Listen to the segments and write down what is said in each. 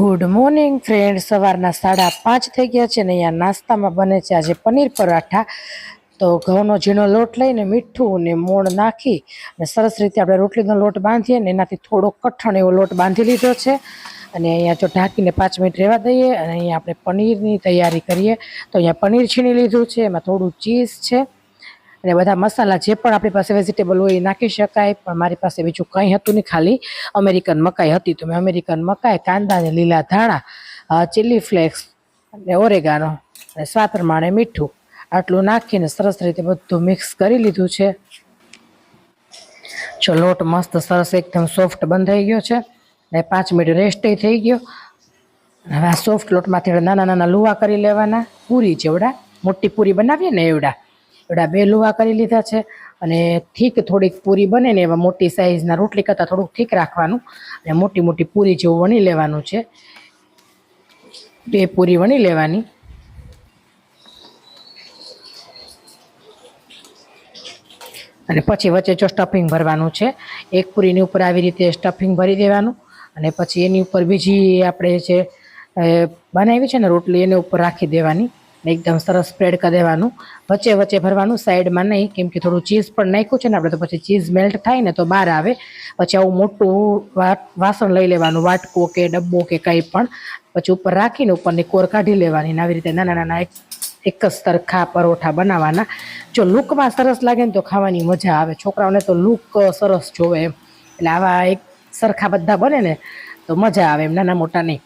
Good morning friend સવારના સાડા પાંચ થઈ ગયા છે ને અહીંયા નાસ્તામાં બને છે આજે પનીર પરાઠા. તો ઘઉંનો ઝીણો લોટ લઈને મીઠું ને મોણ નાખી અને સરસ રીતે આપણે રોટલીનો લોટ બાંધીએ ને એનાથી થોડો કઠણ એવો લોટ બાંધી લીધો છે. અને અહીંયા જો ઢાંકીને પાંચ મિનિટ રહેવા દઈએ અને અહીંયા આપણે પનીરની તૈયારી કરીએ. તો અહીંયા પનીર છીણી લીધું છે, એમાં થોડું ચીઝ છે. અને બધા મસાલા જે પણ આપણી પાસે વેજીટેબલ હોય એ નાખી શકાય, પણ મારી પાસે બીજું કંઈ હતું નહીં ખાલી અમેરિકન મકાઈ હતી. તો મેં અમેરિકન મકાઈ, કાંદા અને લીલા ધાણા ચીલી ફ્લેક્સ અને ઓરેગાનો અને સ્વાદ પ્રમાણે મીઠું આટલું નાખીને સરસ રીતે બધું મિક્સ કરી લીધું છે. જો લોટ મસ્ત સરસ એકદમ સોફ્ટ બંધાઈ ગયો છે અને પાંચ મિનિટ રેસ્ટ થઈ ગયો. હવે આ સોફ્ટ લોટમાંથી નાના નાના લુવા કરી લેવાના, પૂરી જેવડા, મોટી પૂરી બનાવીએ ને એવડા. એવડા બે લુવા કરી લીધા છે અને થીક થોડીક પૂરી બને ને એવા મોટી સાઈઝના રોટલી કરતાં થોડુંક થીક રાખવાનું અને મોટી મોટી પૂરી જેવું વણી લેવાનું છે. બે પૂરી વણી લેવાની. અને પછી વચ્ચે જો સ્ટફિંગ ભરવાનું છે. એક પૂરીની ઉપર આવી રીતે સ્ટફિંગ ભરી દેવાનું અને પછી એની ઉપર બીજી આપણે જે બનાવી છે ને રોટલી, એની ઉપર રાખી દેવાની. એકદમ સરસ સ્પ્રેડ કરી દેવાનું. વચ્ચે વચ્ચે ભરવાનું, સાઈડમાં નહીં, કેમ કે થોડું ચીઝ પણ નાખ્યું છે ને, આપણે તો પછી ચીઝ મેલ્ટ થાય ને તો બહાર આવે. પછી આવું મોટું વાસણ લઈ લેવાનું, વાટકો કે ડબ્બો કે કંઈ પણ. પછી ઉપર રાખીને ઉપરની કોર કાઢી લેવાની આવી રીતે નાના નાના એક એક જ સરખા પરોઠા બનાવવાના. જો લૂકમાં સરસ લાગે ને તો ખાવાની મજા આવે. છોકરાઓને તો લૂક સરસ જોવે એમ. એટલે આવા એક સરખા બધા બને ને તો મજા આવે એમ, નાના મોટા નહીં.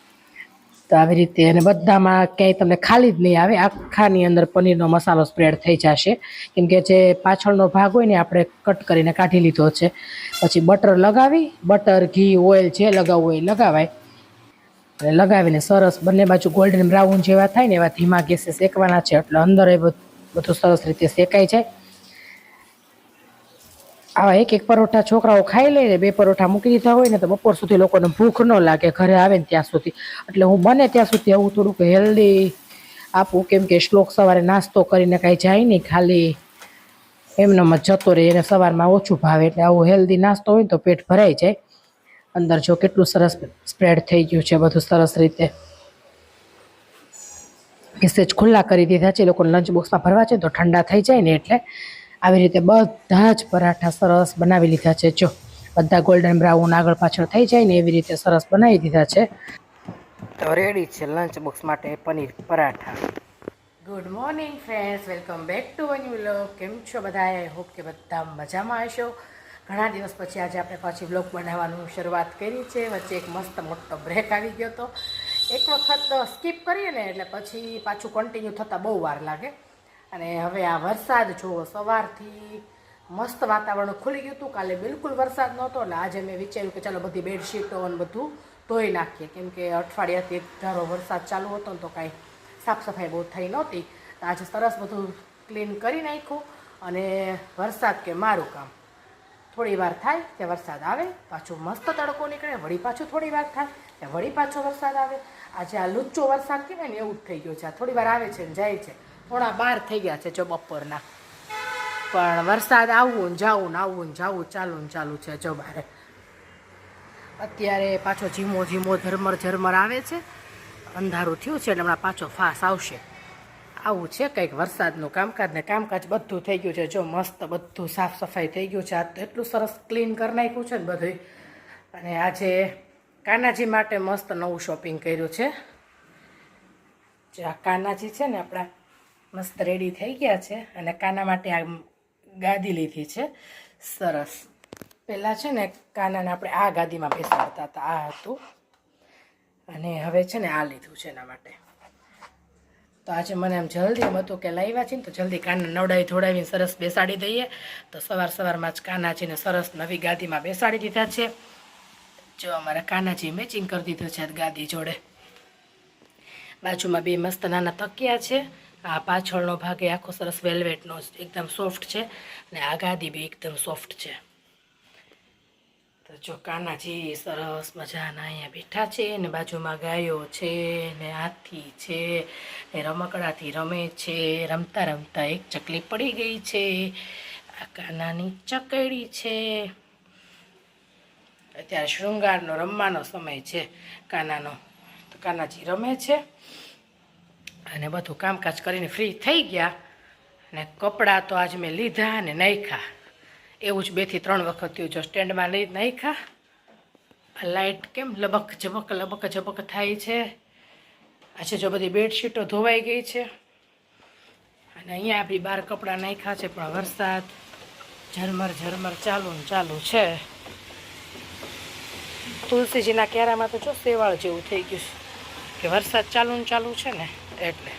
તો આવી રીતે અને બધામાં ક્યાંય તમને ખાલી જ નહીં આવે, આખાની અંદર પનીરનો મસાલો સ્પ્રેડ થઈ જશે. કેમ કે જે પાછળનો ભાગ હોય ને આપણે કટ કરીને કાઢી લીધો છે. પછી બટર લગાવી બટર ઘી ઓઇલ જે લગાવવું એ લગાવાય. અને લગાવીને સરસ બંને બાજુ ગોલ્ડન બ્રાઉન જેવા થાય ને એવા ધીમા ગેસે શેકવાના છે. એટલે અંદર એ બધું સરસ રીતે શેકાઈ જાય. આવા એક એક પરોઠા છોકરાઓ ખાઈ લે બે પરોઠા મૂકી દીધા હોય ને તો બપોર સુધી લોકોને ભૂખ ન લાગે, ઘરે આવે ને ત્યાં સુધી. એટલે હું બને ત્યાં સુધી આવું થોડુંક હેલ્ધી આપું, કેમ કે શ્લોક સવારે નાસ્તો કરીને કાંઈ જાય નહીં ખાલી. એમનેમ જતો રહે, એને સવારમાં ઓછું ભાવે, એટલે આવું હેલ્ધી નાસ્તો હોય તો પેટ ભરાઈ જાય. અંદર જો કેટલું સરસ સ્પ્રેડ થઈ ગયું છે બધું સરસ રીતે. મેસેજ ખુલ્લા કરી દીધા છે લોકોને લંચ બોક્સમાં ભરવા છે તો ઠંડા થઈ જાય ને એટલે આવી રીતે બધા જ પરાઠા સરસ બનાવી લીધા છે. જો, બધા ગોલ્ડન બ્રાઉન આગળ પાછળ થઈ જાય ને એવી રીતે સરસ બનાવી દીધા છે. તો રેડી છે લંચ બોક્સ માટે paneer paratha. Good morning friends welcome back to one vlog કેમ છો બધા? આઈ હોપ કે બધા મજામાં હશો. ઘણા દિવસ પછી આજે આપણે પાછી વ્લોગ બનાવવાનું શરૂઆત કરી છે. વચ્ચે એક મસ્ત મોટો બ્રેક આવી ગયો હતો એક વખત સ્કીપ કરીએ ને એટલે પછી પાછું કન્ટિન્યુ થતાં બહુ વાર લાગે. અને હવે આ વરસાદ જુઓ, સવારથી મસ્ત વાતાવરણ ખુલી ગયું હતું. કાલે બિલકુલ વરસાદ નહોતો, એટલે આજે મેં વિચાર્યું કે ચાલો બધી બેડશીટો અને બધું ધોઈ નાખીએ. કેમ કે અઠવાડિયાથી એક ધારો વરસાદ ચાલુ હતો ને તો કાંઈ સાફ સફાઈ બહુ થઈ નહોતી. તો આજે સરસ બધું ક્લીન કરી નાખ્યું અને વરસાદ કે મારું કામ. થોડી વાર થાય ત્યાં વરસાદ આવે, પાછો મસ્ત તડકો નીકળે, વળી પાછું થોડી વાર થાય ત્યાં વળી પાછો વરસાદ આવે. આજે આ લુચ્ચો વરસાદ કહેવાય ને, એવું જ થઈ ગયું છે. આ થોડી વાર આવે છે ને જાય છે. થોડા બાર થઈ ગયા છે જો બપોરના પણ વરસાદ આવવું ને જાવું ને આવવું ને જાવું ચાલુ ને ચાલુ છે જો બારે અત્યારે પાછો ધીમો ધીમો ઝરમર ઝરમર આવે છે. અંધારું થયું છે એટલે હમણાં પાછો ફાસ આવશે. આવું છે કંઈક વરસાદનું કામકાજ ને કામકાજ બધું થઈ ગયું છે. જો મસ્ત બધું સાફ સફાઈ થઈ ગયું છે. આ તો એટલું સરસ ક્લીન કરી નાખ્યું છે ને બધું અને આજે કાનાજી માટે મસ્ત નવું શોપિંગ કર્યું છે. જે આ કાનાજી છે ને આપણા મસ્ત રેડી થઈ ગયા છે અને કાના માટે આ ગાદી લીધી છે. સરસ. પહેલાં છે ને કાનાને આપણે આ ગાદીમાં બેસાડતા હતા. આ હતું. અને હવે છે ને આ લીધું છે એના માટે. તો આજે મને એમ જલ્દી એમ હતું કે લાવ્યા છે ને તો જલ્દી કાના નવડાવી ધોડાવીને સરસ બેસાડી દઈએ. તો સવાર સવારમાં જ કાનાજીને સરસ નવી ગાદીમાં બેસાડી દીધા છે. જો અમારા કાનાજી મેચિંગ કરી દીધું છે ગાદી જોડે. બાજુમાં બે મસ્ત નાના તકિયા છે. આ પાછળનો ભાગ એ આખો સરસ વેલ્વેટનો એકદમ સોફ્ટ છે અને આ ગાદી બી એકદમ સોફ્ટ છે. તો જો કાનાજી સરસ મજાના અહીંયા બેઠા છે ને બાજુમાં ગાયો છે ને હાથી છે ને રમકડાથી રમે છે, રમતા રમતા એક ચકલી પડી ગઈ છે. આ કાનાની ચકડી છે. અત્યારે શૃંગારનો રમવાનો સમય છે કાનાનો. તો કાનાજી રમે છે. અને બધું કામકાજ કરીને ફ્રી થઈ ગયા અને કપડાં તો આજ મેં લીધા અને નાખ્યા. એવું જ બેથી ત્રણ વખત થયું, જો સ્ટેન્ડમાં લઈ નાખ્યા. આ લાઇટ કેમ લબક ઝબક લબક ઝબક થાય છે. આજે જો બધી બેડશીટો ધોવાઈ ગઈ છે. અને અહીંયા આપણી બહાર કપડાં નાખ્યા છે, પણ વરસાદ ઝરમર ઝરમર ચાલુ ને ચાલુ છે. તુલસીજીના ક્યારામાં તો જો સેવાળ જેવું થઈ ગયું છે, કે વરસાદ ચાલુ ને ચાલુ છે ને. એટલે.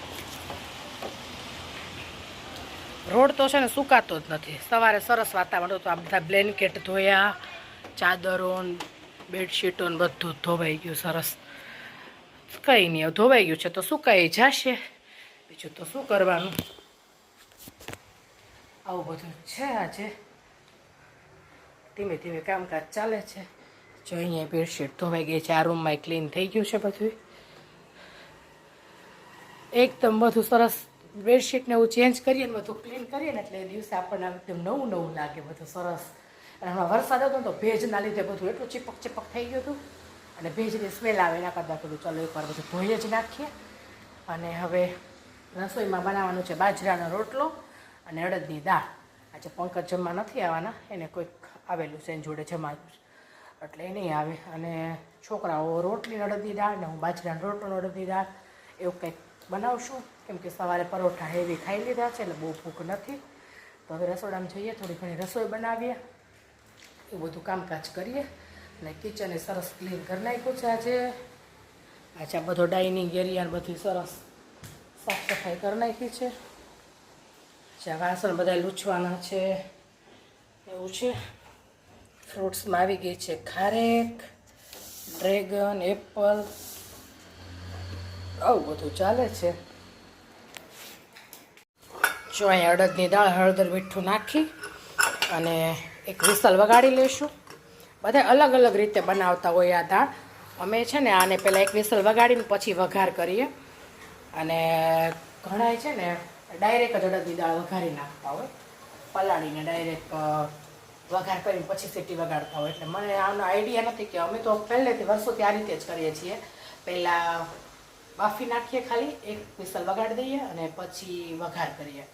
રોડ તો છે ને સુકાતો જ નથી. સવારે સરસ વાતાવરણ તો આ બધા બ્લેન્કેટ ધોયા, ચાદરો બેડશીટો ને બધું ધોવાઈ ગયું સરસ. કંઈ નહીં ધોવાઈ ગયું છે તો સુકાઈ જશે. બીજું તો શું કરવાનું? આવું બધું છે આજે. ધીમે ધીમે કામકાજ ચાલે છે. જો અહીંયા બેડશીટ ધોવાઈ ગઈ છે, આ રૂમમાં ક્લીન થઈ ગયું છે બધું. એકદમ બધું સરસ બેડશીટને એવું ચેન્જ કરીએ ને બધું ક્લીન કરીએ ને એટલે એ દિવસે આપણને એકદમ નવું નવું લાગે, બધું સરસ. અને હમણાં વરસાદ હતો તો ભેજના લીધે બધું એટલું ચીપક ચીપક થઈ ગયું હતું. અને ભેજની સ્મેલ આવે એના કરતાં કીધું ચાલો એકવાર બધું ધોઈએ જ નાખીએ. અને હવે રસોઈમાં બનાવવાનું છે બાજરાનો રોટલો અને અડદની દાળ. આજે પંકજ જમવા નથી આવવાના, એને કોઈક આવેલું છે એની જોડે જમાડું છે. એટલે એ નહીં આવે. અને છોકરાઓ રોટલી અડદની દાળ ને હું બાજરાનો રોટલો અડદની દાળ, એવું કંઈક બનાવશું. કેમ કે સવારે પરોઠા હેવી ખાઈ લીધા છે, એટલે બહુ ભૂખ નથી. તો હવે રસોડામાં જઈએ, થોડી ઘણી રસોઈ બનાવીએ. એવું બધું કામકાજ કરીએ. અને કિચને સરસ ક્લીન કરી નાખ્યું છે આજે. આજે બધો ડાઇનિંગ એરિયા બધી સરસ સાફ સફાઈ કરી નાખી છે. જ્યાં વાસણ બધા લૂછવાના છે. એવું છે. ફ્રૂટ્સમાં આવી ગઈ છે ખારેક ડ્રેગન એપલ આવું બધું ચાલે છે. જો અહીંયા અડદની દાળ હળદર મીઠું નાખી અને એક વિસલ વગાડી લઈશું. બધા અલગ અલગ રીતે બનાવતા હોય આ દાળ. અમે છે ને આને પહેલાં એક વિસલ વગાડીને પછી વઘાર કરીએ. અને ઘણા છે ને ડાયરેક્ટ જ અડદની દાળ વઘારી નાખતા હોય. પલાળીને ડાયરેક્ટ વઘાર કરીને પછી સીટી વગાડતા હોય. એટલે મને આનો આઈડિયા નથી કે અમે તો પહેલેથી વર્ષોથી આ રીતે જ કરીએ છીએ. પહેલાં બાફી નાખીએ ખાલી, એક વિસલ વગાડી દઈએ અને પછી વઘાર કરીએ.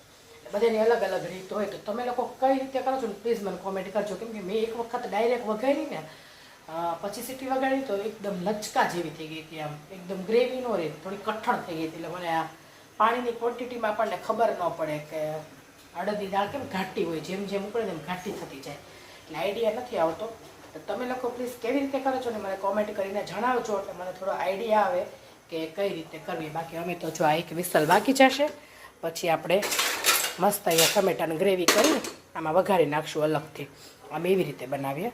બધાની અલગ અલગ રીત હોય તો તમે લોકો કઈ રીતે કરો છો પ્લીઝ મને કોમેન્ટ કરજો. કેમ કે મેં એક વખત ડાયરેક્ટ વઘારી ને પછી સીટી વગાડી તો એકદમ લચકા જેવી થઈ ગઈ હતી આમ. એકદમ ગ્રેવી નો રહી, થોડી કઠણ થઈ ગઈ હતી. એટલે મને આ પાણીની ક્વોન્ટિટીમાં આપણને ખબર ન પડે કે અડદની દાળ કેમ ઘાટી હોય, જેમ જેમ ઉપડે તેમ ઘાટી થતી જાય. એટલે આઈડિયા નથી આવતો. તો તમે લોકો પ્લીઝ કેવી રીતે કરો છો ને મને કોમેન્ટ કરીને જણાવજો એટલે મને થોડો આઈડિયા આવે. કે કઈ રીતે કરવી, બાકી અમે તો જો આ એક વિસલ બાકી જશે, પછી આપણે મસ્ત અહીંયા ટમેટાની ગ્રેવી કરી આમાં વઘારી નાખશું અલગથી. આમ એવી રીતે બનાવીએ.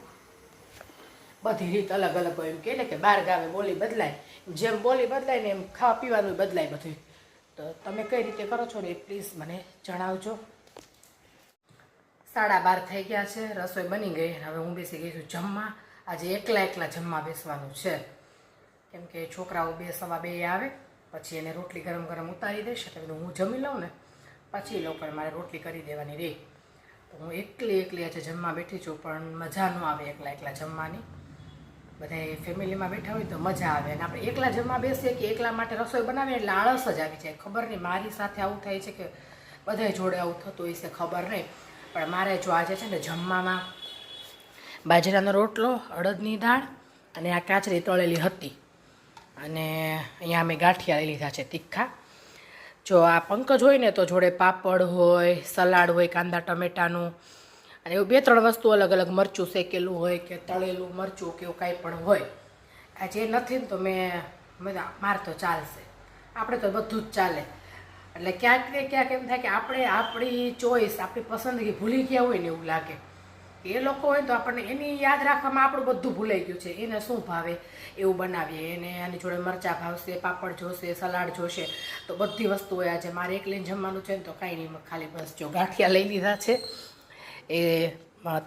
બધી રીત અલગ અલગ હોય એમ કહે કે બાર ગામે બોલી બદલાય. જેમ બોલી બદલાય ને એમ ખાવા પીવાનું બદલાય બધું તો તમે કઈ રીતે કરો છો ને એ પ્લીઝ મને જણાવજો. સાડા બાર થઈ ગયા છે, રસોઈ બની ગઈ. હવે હું બેસી ગઈ છું જમવા. આજે એકલા એકલા જમવા બેસવાનું છે. કેમ કે છોકરાઓ બે સવા બે આવે, પછી એને રોટલી ગરમ ગરમ ઉતારી દઈશ એટલે બધું હું જમી લઉં ને, પછી એ લોકોને મારે રોટલી કરી દેવાની રહી તો હું એકલી એકલી આજે જમવા બેઠી છું, પણ મજા ન આવે એકલા એકલા જમવાની. બધા ફેમિલીમાં બેઠા હોય તો મજા આવે અને આપણે એકલા જમવા બેસીએ કે એકલા માટે રસોઈ બનાવીએ એટલે આળસ જ આવી જાય. ખબર નહીં, મારી સાથે આવું થાય છે કે બધા જોડે આવું થતું હોય છે, ખબર નહીં. પણ મારે જો આજે છે ને જમવામાં બાજરાનો રોટલો, અડદની દાળ અને આ કાચરી તળેલી હતી. અને અહીંયા અમે ગાંઠિયા લઈ લીધા છે તીખા. જો આ પંકજ હોય ને તો જોડે પાપડ હોય, સલાડ હોય, કાંદા ટમેટાનું. અને એવું બે ત્રણ વસ્તુ અલગ અલગ મરચું શેકેલું હોય કે તળેલું મરચું કે એવું કાંઈ પણ હોય. આ જે નથી ને તો મેં માર તો ચાલશે. આપણે તો બધું જ ચાલે. એટલે ક્યાંક ને ક્યાંક એમ થાય કે આપણે આપણી ચોઈસ, આપણી પસંદગી ભૂલી ગયા હોય ને એવું લાગે. એ લોકો હોય તો આપણને એની યાદ રાખવામાં આપણું બધું ભૂલાઈ ગયું છે. એને શું ભાવે? એવું બનાવીએ. એને આની જોડે મરચાં ભાવશે, પાપડ જોશે, સલાડ જોશે. તો બધી વસ્તુ હોય આજે. મારે એકલીને જમવાનું છે ને તો કાંઈ નહીં. ખાલી બસ જો ગાંઠિયા લઈ લીધા છે. એ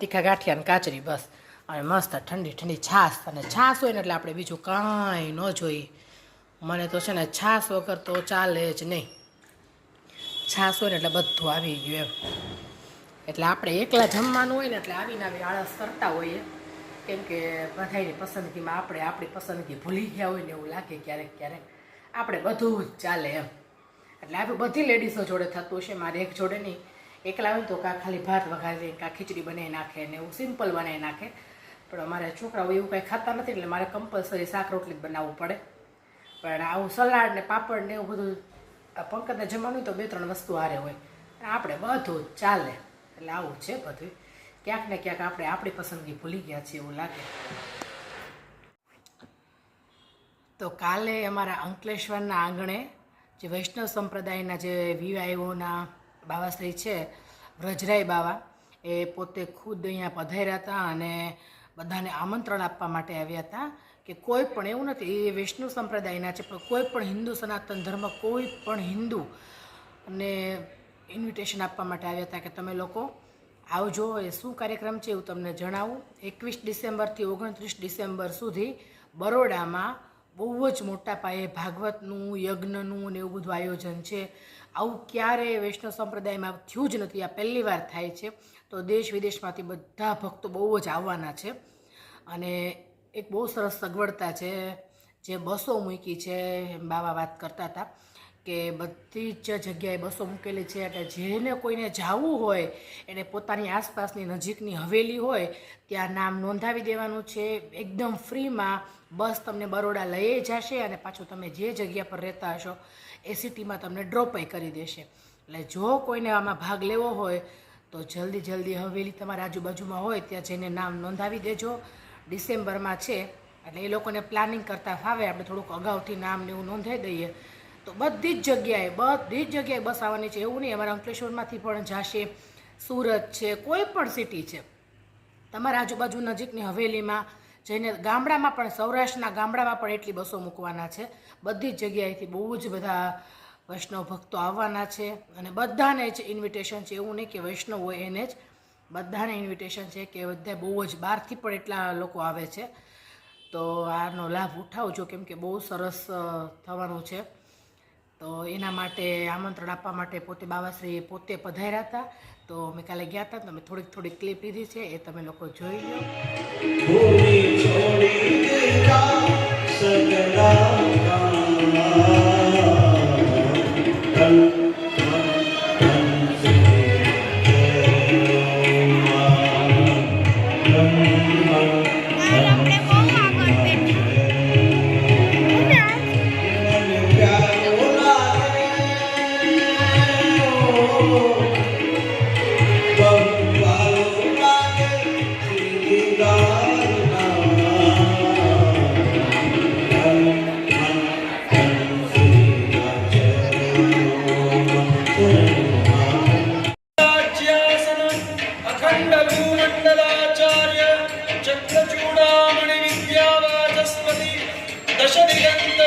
તીખા ગાંઠિયા અને કાચરી બસ. અને મસ્ત ઠંડી ઠંડી છાશ. અને છાશ હોય ને એટલે આપણે બીજું કાંઈ ન જોઈએ. મને તો છે ને છાશ વગર તો ચાલે જ નહીં. છાશ હોય ને એટલે બધું આવી ગયું એમ. એટલે આપણે એકલા જમવાનું હોય ને એટલે આવીને આવી આળસ કરતા હોઈએ. કેમ કે બધાની પસંદગીમાં આપણે આપણી પસંદગી ભૂલી ગયા હોય ને એવું લાગે ક્યારેક ક્યારેક. આપણે બધું જ ચાલે એમ. એટલે આપણે બધી લેડીઝો જોડે થતું હશે, મારે એક જોડે નહીં. એકલા હોય તો કાં ખાલી ભાત વઘારી કાં ખીચડી બનાવી નાખે ને એવું સિમ્પલ બનાવી નાખે. પણ અમારે છોકરાઓ એવું કાંઈ ખાતા નથી એટલે મારે કમ્પલસરી શાક રોટલી જ બનાવવું પડે. પણ આવું સલાડ ને પાપડ ને એવું બધું પંકજને જમવાનું હોય તો બે ત્રણ વસ્તુ હારે હોય. આપણે બધું ચાલે. એટલે આવું છે બધું. ક્યાંક ને ક્યાંક આપણે આપણી પસંદગી ભૂલી ગયા છીએ એવું લાગે. તો કાલે અમારા અંકલેશ્વરના આંગણે જે વૈષ્ણવ સંપ્રદાયના જે વીઆઈઓના બાવાશ્રી છે, વ્રજરાય બાવા, એ પોતે ખુદ અહીંયા પધાર્યા હતા અને બધાને આમંત્રણ આપવા માટે આવ્યા હતા કે કોઈ પણ એવું નથી, એ વૈષ્ણવ સંપ્રદાયના છે, પણ કોઈ પણ હિન્દુ સનાતન ધર્મ, કોઈ પણ હિન્દુ અને ઇન્વિટેશન આપવા માટે આવ્યા હતા કે તમે લોકો આવજો. એ શું કાર્યક્રમ છે એવું તમને જણાવું. એકવીસ ડિસેમ્બરથી ઓગણત્રીસ ડિસેમ્બર સુધી બરોડામાં બહુ જ મોટા પાયે ભાગવતનું, યજ્ઞનું ને એવું બધું આયોજન છે. આવું ક્યારેય વૈષ્ણવ સંપ્રદાયમાં થયું જ નથી. આ પહેલી વાર થાય છે. તો દેશ વિદેશમાંથી બધા ભક્તો બહુ જ આવવાના છે. અને એક બહુ સરસ સગવડતા છે. જે બસો મૂકી છે, એમ બાવા વાત કરતા હતા. કે બધી જ જગ્યાએ બસો મૂકેલી છે એટલે જેને કોઈને જવું હોય, એને પોતાની આસપાસની નજીકની હવેલી હોય, ત્યાં નામ નોંધાવી દેવાનું છે. એકદમ ફ્રીમાં બસ તમને બરોડા લઈ જશે અને પાછું તમે જે જગ્યા પર રહેતા હશો, એ સિટીમાં તમને ડ્રોપય કરી દેશે. એટલે જો કોઈને આમાં ભાગ લેવો હોય, તો જલ્દી જલ્દી હવેલી તમારા આજુબાજુમાં હોય, ત્યાં જઈને નામ નોંધાવી દેજો. ડિસેમ્બરમાં છે, એટલે એ લોકોને પ્લાનિંગ કરતાં ફાવે, આપણે થોડુંક અગાઉથી નામ ને એવું નોંધાવી દઈએ. તો બધી જ જગ્યાએ, બધી જ જગ્યાએ બસ આવવાની છે. એવું નહીં, અમારા અંકલેશ્વરમાંથી પણ જશે સુરત છે, કોઈ પણ સિટી છે. તમારા આજુબાજુ નજીકની હવેલીમાં જઈને ગામડામાં પણ, સૌરાષ્ટ્રના ગામડામાં પણ એટલી બસો મૂકવાના છે. બધી જ જગ્યાએથી બહુ જ બધા વૈષ્ણવ ભક્તો આવવાના છે. અને બધાને જ ઇન્વિટેશન છે, એવું નહીં કે વૈષ્ણવ હોય એને જ. બધાને ઇન્વિટેશન છે કે બધા બહુ જ, બહારથી પણ એટલા લોકો આવે છે. તો આનો લાભ ઉઠાવજો, કેમ કે બહુ સરસ થવાનું છે. તો એના માટે આમંત્રણ આપવા માટે પોતે બાવાશ્રી પોતે પધાર્યા હતા. તો મેં કાલે ગયા હતા તમે થોડીક થોડીક ક્લિપ લીધી છે, એ તમે લોકો જોઈ લો.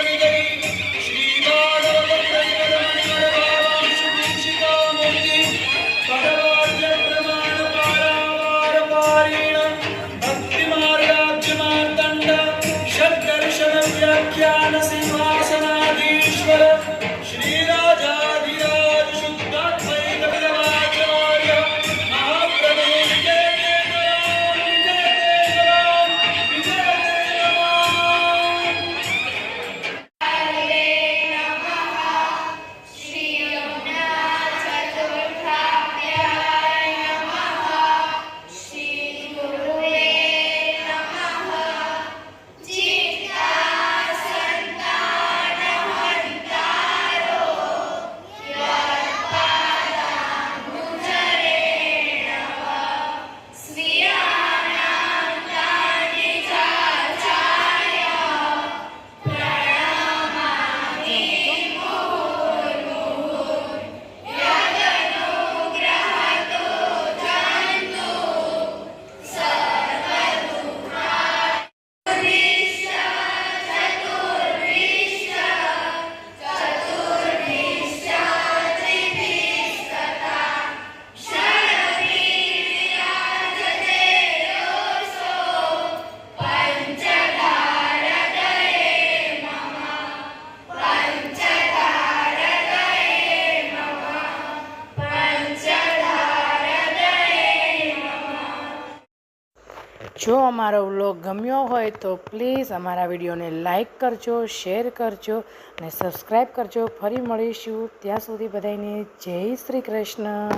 Thank you. જો અમારો વ્લોગ ગમ્યો હોય તો પ્લીઝ અમારા વિડીયોને લાઇક કરજો, શેર કરજો અને સબસ્ક્રાઈબ કરજો. ફરી મળીશું ત્યાં સુધી બધાને જય શ્રી કૃષ્ણ.